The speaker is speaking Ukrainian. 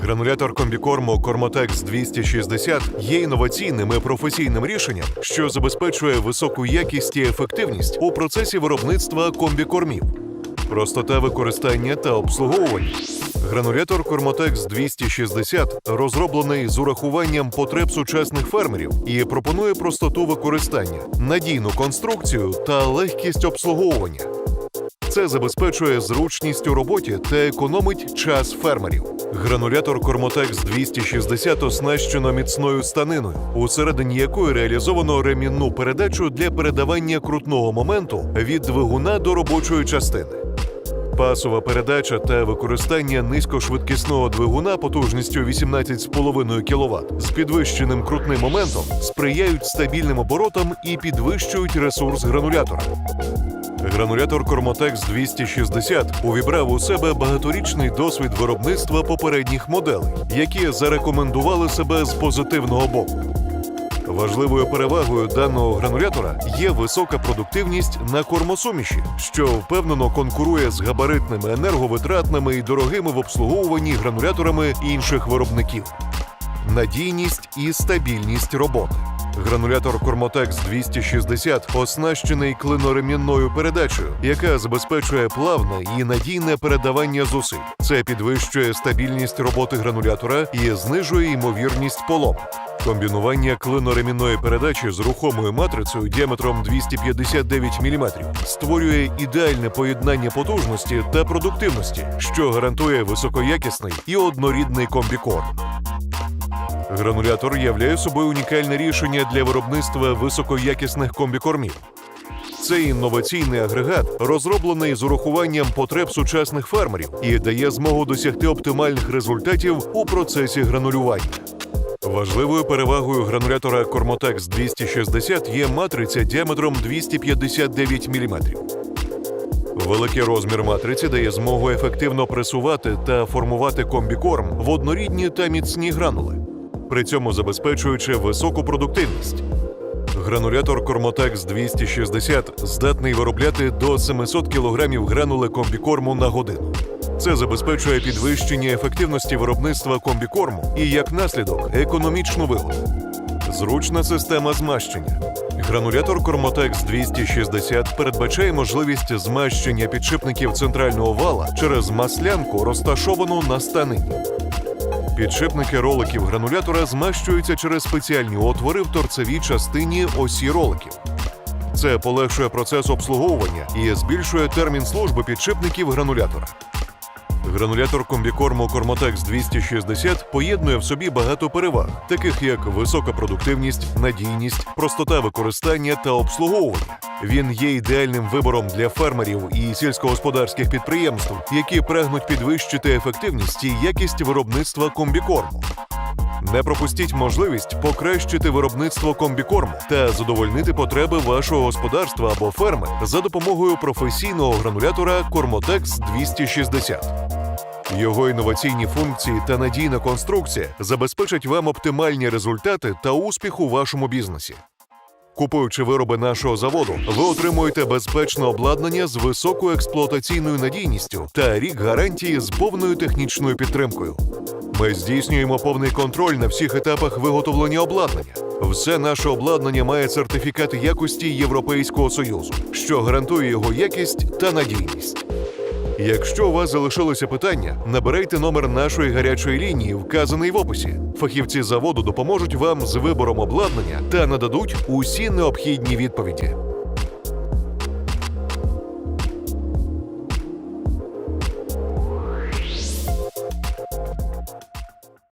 Гранулятор комбікорму Кормотекс 260 є інноваційним і професійним рішенням, що забезпечує високу якість і ефективність у процесі виробництва комбікормів, простота використання та обслуговування. Гранулятор Кормотекс 260 розроблений з урахуванням потреб сучасних фермерів і пропонує простоту використання, надійну конструкцію та легкість обслуговування. Це забезпечує зручність у роботі та економить час фермерів. Гранулятор Кормотекс 260 оснащено міцною станиною, усередині якої реалізовано ремінну передачу для передавання крутного моменту від двигуна до робочої частини. Пасова передача та використання низькошвидкісного двигуна потужністю 18,5 кВт з підвищеним крутним моментом сприяють стабільним оборотам і підвищують ресурс гранулятора. Гранулятор Кормотекс 260 увібрав у себе багаторічний досвід виробництва попередніх моделей, які зарекомендували себе з позитивного боку. Важливою перевагою даного гранулятора є висока продуктивність на кормосуміші, що впевнено конкурує з габаритними енерговитратними і дорогими в обслуговуванні грануляторами інших виробників. Надійність і стабільність роботи. Гранулятор Кормотекс 260 оснащений клиноремінною передачею, яка забезпечує плавне і надійне передавання зусиль. Це підвищує стабільність роботи гранулятора і знижує ймовірність поломок. Комбінування клиноремінної передачі з рухомою матрицею діаметром 259 мм створює ідеальне поєднання потужності та продуктивності, що гарантує високоякісний і однорідний комбікорм. Гранулятор являє собою унікальне рішення для виробництва високоякісних комбікормів. Цей інноваційний агрегат розроблений з урахуванням потреб сучасних фермерів і дає змогу досягти оптимальних результатів у процесі гранулювання. Важливою перевагою гранулятора Кормотекс 260 є матриця діаметром 259 мм. Великий розмір матриці дає змогу ефективно пресувати та формувати комбікорм в однорідні та міцні гранули, при цьому забезпечуючи високу продуктивність. Гранулятор Кормотекс 260 здатний виробляти до 700 кг гранули комбікорму на годину. Це забезпечує підвищення ефективності виробництва комбікорму і, як наслідок, економічну вигоду. Зручна система змащення. Гранулятор Кормотекс 260 передбачає можливість змащення підшипників центрального вала через маслянку, розташовану на станині. Підшипники роликів гранулятора змащуються через спеціальні отвори в торцевій частині осі роликів. Це полегшує процес обслуговування і збільшує термін служби підшипників гранулятора. Гранулятор комбікорму Кормотекс 260 поєднує в собі багато переваг, таких як висока продуктивність, надійність, простота використання та обслуговування. Він є ідеальним вибором для фермерів і сільськогосподарських підприємств, які прагнуть підвищити ефективність і якість виробництва комбікорму. Не пропустіть можливість покращити виробництво комбікорму та задовольнити потреби вашого господарства або ферми за допомогою професійного гранулятора Кормотекс 260. Його інноваційні функції та надійна конструкція забезпечать вам оптимальні результати та успіх у вашому бізнесі. Купуючи вироби нашого заводу, ви отримуєте безпечне обладнання з високою експлуатаційною надійністю та рік гарантії з повною технічною підтримкою. Ми здійснюємо повний контроль на всіх етапах виготовлення обладнання. Все наше обладнання має сертифікат якості Європейського союзу, що гарантує його якість та надійність. Якщо у вас залишилося питання, набирайте номер нашої гарячої лінії, вказаний в описі. Фахівці заводу допоможуть вам з вибором обладнання та нададуть усі необхідні відповіді.